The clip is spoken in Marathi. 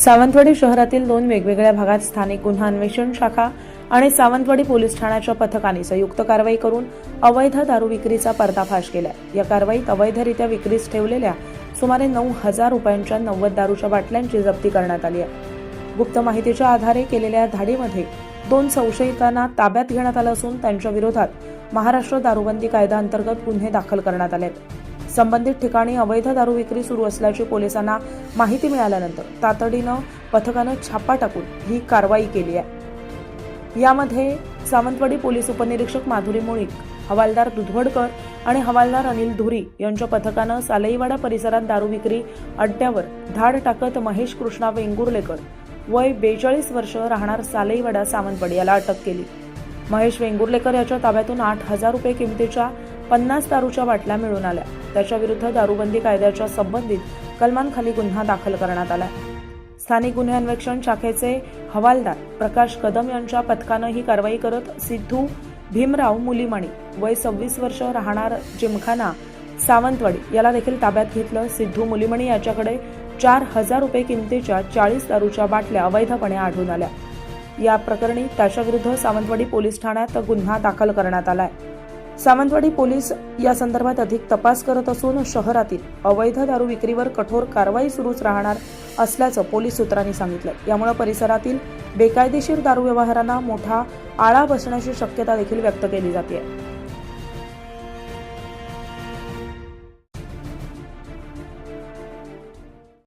सावंतवाडी शहरातील दोन वेगवेगळ्या भागात स्थानिक गुन्हा अन्वेषण शाखा आणि सावंतवाडी पोलीस ठाण्याच्या पथकाने संयुक्त कारवाई करून अवैध दारू विक्रीचा पर्दाफाश केला या कारवाईत अवैधरित्या विक्रीस ठेवलेल्या सुमारे नऊ हजार रुपयांच्या नव्वद दारूच्या बाटल्यांची जप्ती करण्यात आली आहे. गुप्त माहितीच्या आधारे केलेल्या धाडीमध्ये दोन संशयितांना ताब्यात घेण्यात आलं असून त्यांच्या विरोधात महाराष्ट्र दारूबंदी कायदा अंतर्गत गुन्हे दाखल करण्यात आले आहेत. संबंधित ठिकाणी अवैध दारू विक्री सुरू असल्याची पोलिसांना माहिती मिळाल्यानंतर तातडीनं पथकानं छापा टाकून ही कारवाई केली आहे. यामध्ये सावंतवाडी पोलीस उपनिरीक्षक माधुरी मुळीक हवालदार दुधवडकर आणि हवालदार अनिल धुरी यांच्या पथकानं सालईवाडा परिसरात दारू विक्री अड्ड्यावर धाड टाकत महेश कृष्णा वेंगुर्लेकर वय बेचाळीस वर्ष राहणार सालईवाडा सावंतवाडी याला अटक केली. महेश वेंगुर्लेकर याच्या ताब्यातून आठ हजार रुपये किमतीच्या पन्नास दारूच्या बाटल्या मिळून आल्या. त्याच्या विरुद्ध दारूबंदी कायद्याच्या संबंधित कलमांखाली गुन्हा दाखल करण्यात आला स्थानिक गुन्हे अन्वेषण शाखेचे हवालदार प्रकाश कदम यांच्या पथकानं ही कारवाई करत सिद्धू भीमराव मुलीमाणी वय सव्वीस वर्ष राहणार जिमखाना सावंतवाडी याला देखील ताब्यात घेतलं सिद्धू मुलीमणी. याच्याकडे चार हजार रुपये किमतीच्या चाळीस दारूच्या बाटल्या अवैधपणे आढळून आल्या. या प्रकरणी त्याच्याविरुद्ध सावंतवाडी पोलीस ठाण्यात गुन्हा दाखल करण्यात आलाय. सावंतवाडी पोलीस या संदर्भात अधिक तपास करत असून शहरातील अवैध दारू विक्रीवर कठोर कारवाई सुरूच राहणार असल्याचं पोलीस सूत्रांनी सांगितलं. यामुळे परिसरातील बेकायदेशीर दारू व्यवहारांना मोठा आळा बसण्याची शक्यता देखील व्यक्त केली जाते.